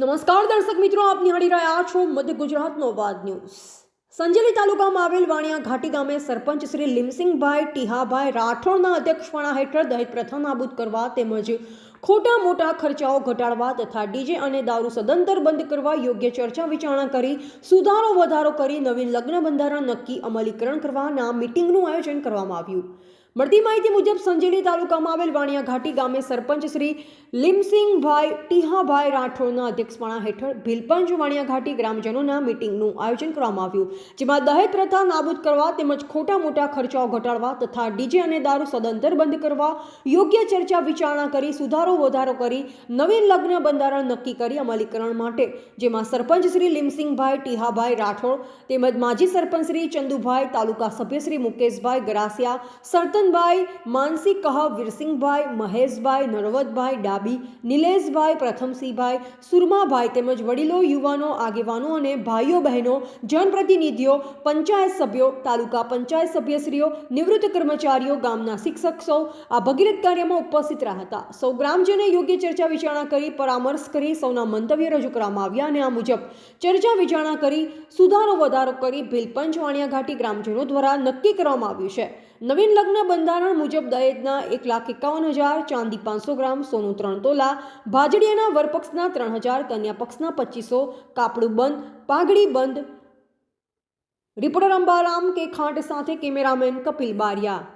નમસ્કાર દર્શક મિત્રો, આપ નિહાળી રહ્યા છો મધ્ય ગુજરાતનો વાદ ન્યૂઝ. સંજેલી તાલુકામાં આવેલ વાણિયા ઘાટી ગામે સરપંચ શ્રી લિમસિંગભાઈ ટીહાભાઈ રાઠોડના અધ્યક્ષપણા હેઠળ દહેજ પ્રથા નાબૂદ કરવા તેમજ ખોટા મોટા ખર્ચાઓ ઘટાડવા તથા ડીજે અને દારૂ સદંતર બંધ કરવા યોગ્ય ચર્ચા વિચારણા કરી, સુધારો વધારો કરી નવીન લગ્ન બંધારણ નક્કી અમલીકરણ કરવાના મિટિંગનું આયોજન કરવામાં આવ્યું. મળતી માહિતી મુજબ સંજેલી તાલુકામાં આવેલ વાણિયા ઘાટી ગામે સરપંચ શ્રી લીમસિંગભાઈ ટીહાભાઈ રાઠોડના અધ્યક્ષપણા હેઠળ ભીલપંચ વાણિયા ઘાટી ગ્રામજનોના મિટિંગનું આયોજન કરવામાં આવ્યું, જેમાં દહેજ પ્રથા નાબૂદ કરવા તેમજ ખોટા મોટા ખર્ચાઓ ઘટાડવા તથા ડીજે અને દારૂ સદંતર બંધ કરવા યોગ્ય ચર્ચા વિચારણા કરી, સુધારો વધારો કરી નવીન લગ્ન બંધારણ નક્કી કરી અમલીકરણ માટે, જેમાં સરપંચ શ્રી લિમસિંગભાઈ ટીહાભાઈ રાઠોડ તેમજ માજી સરપંચ શ્રી ચંદુભાઈ, તાલુકા સભ્ય શ્રી મુકેશભાઈ ગરાસિયા સરતનભાઈ માનસી કહ વીરસિંહભાઈ, મહેશભાઈ, નરવતભાઈ, ડાબી, નિલેશભાઈ, પ્રથમસિંહભાઈ, સુરમાભાઈ તેમજ વડીલો, યુવાનો, આગેવાનો અને ભાઈઓ, બહેનો, જનપ્રતિનિધિઓ, પંચાયત સભ્યો, તાલુકા પંચાયત સભ્યશ્રીઓ, નિવૃત્ત કર્મચારીઓ, ગામના શિક્ષક સૌ આ ભગીરથ કાર્યમાં ઉપસ્થિત રહ્યા હતા. સૌ ગ્રામજને યોગ્ય ચર્ચા વિચારણા કરી, પરામર્શ કરી, સૌના મંતવ્ય રજૂ કરવામાં આવ્યા અને આ મુજબ ચર્ચા વિચારણા કરી, સુધારો વધારો કરી, ભીલપંચ વાણિયા ઘાટી ગ્રામજનો દ્વારા નક્કી કરવામાં આવ્યું છે. નવીન લગ્ન બંધારણ મુજબ દહેજના એક લાખ એકાવન હજાર, ચાંદી પાંચસો ગ્રામ, સોનું ત્રણ તોલા, ભાજડિયાના વરપક્ષના ત્રણ હજાર કન્યા પક્ષના પચીસો, કાપડું બંધ, પાઘડી બંધ, રિપોર્ટર અંબારામ કે ખાંટ સાથે કેમેરામેન કપિલ બારિયા